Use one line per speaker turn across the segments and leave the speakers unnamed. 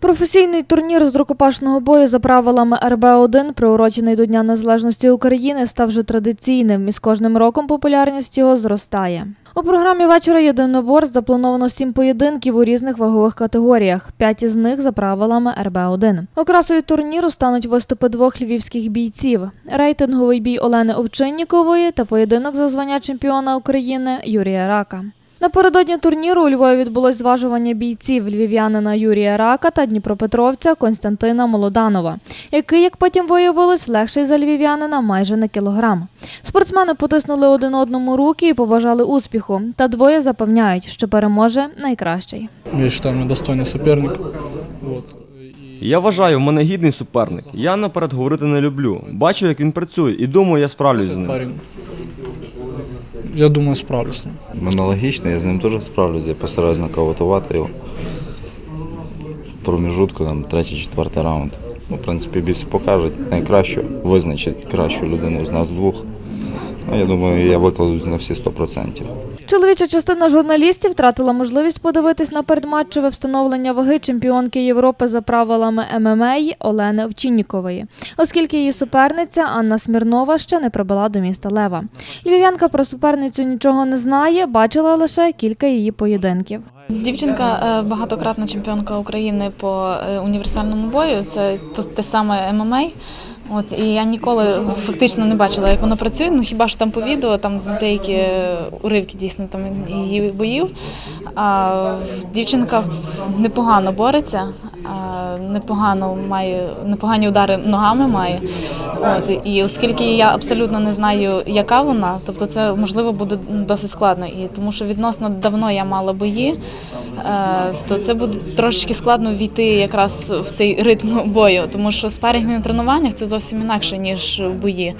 Професійний турнір з рукопашного бою за правилами РБ-1, приурочений до Дня Незалежності України, став вже традиційним і з кожним роком популярність його зростає. У програмі вечора єдиноборств заплановано сім поєдинків у різних вагових категоріях. П'ять із них за правилами РБ-1. Окрасою турніру стануть виступи двох львівських бійців: рейтинговий бій Олени Овчиннікової та поєдинок за звання чемпіона України Юрія Рака. Напередодні турніру у Львові відбулось зважування бійців львів'янина Юрія Рака та дніпропетровця Константина Молоданова, який, як потім виявилось, легший за львів'янина майже на кілограм. Спортсмени потиснули один одному руки і побажали успіху. Та двоє запевняють, що переможе найкращий.
Я считаю, у меня достойный соперник. Вот. И
Я вважаю, в мене гідний суперник. Я наперед говорити не люблю. Бачу, як він працює, і думаю, я справлюсь з ним.
Я думаю, справлюсь з ним.
Аналогічно, я з ним теж справлюсь, я постараюсь нокаутувати його. В Проміжутку, там, третій, четвертий раунд. Ну, в принципі, більше покажуть найкращу, визначить кращу людину з нас двох. Ну, я думаю, я викладусь на всі 100%.
Чоловіча частина журналістів втратила можливість подивитись на передматчеве встановлення ваги чемпіонки Європи за правилами ММА Олени Овчиннікової, оскільки її суперниця Анна Смірнова ще не прибула до міста Лева. Львів'янка про суперницю нічого не знає, бачила лише кілька її поєдинків.
Дівчинка е, багатократна чемпіонка України по е, універсальному бою. Це те- саме ММА. От і я ніколи фактично не бачила, як вона працює. Ну хіба що там по відео, там деякі уривки дійсно там її боїв. А дівчинка непогано бореться, непогано має непогані удари ногами має. От і оскільки я абсолютно не знаю, яка вона, тобто це можливо буде досить складно. І тому що відносно давно я мала бої, е, то це буде трошечки складно війти якраз в цей ритм бою, тому що спарінг на тренуваннях це зовсім інакше ніж бої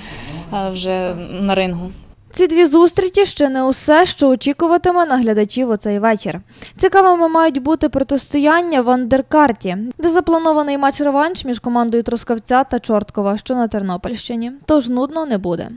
е, вже на рингу.
Ці дві зустрічі ще не усе, що очікуватиме на глядачів у цей вечір. Цікавими мають бути протистояння в андеркарті, де запланований матч-реванш між командою Трускавця та Чорткова, що на Тернопільщині. Тож нудно не буде.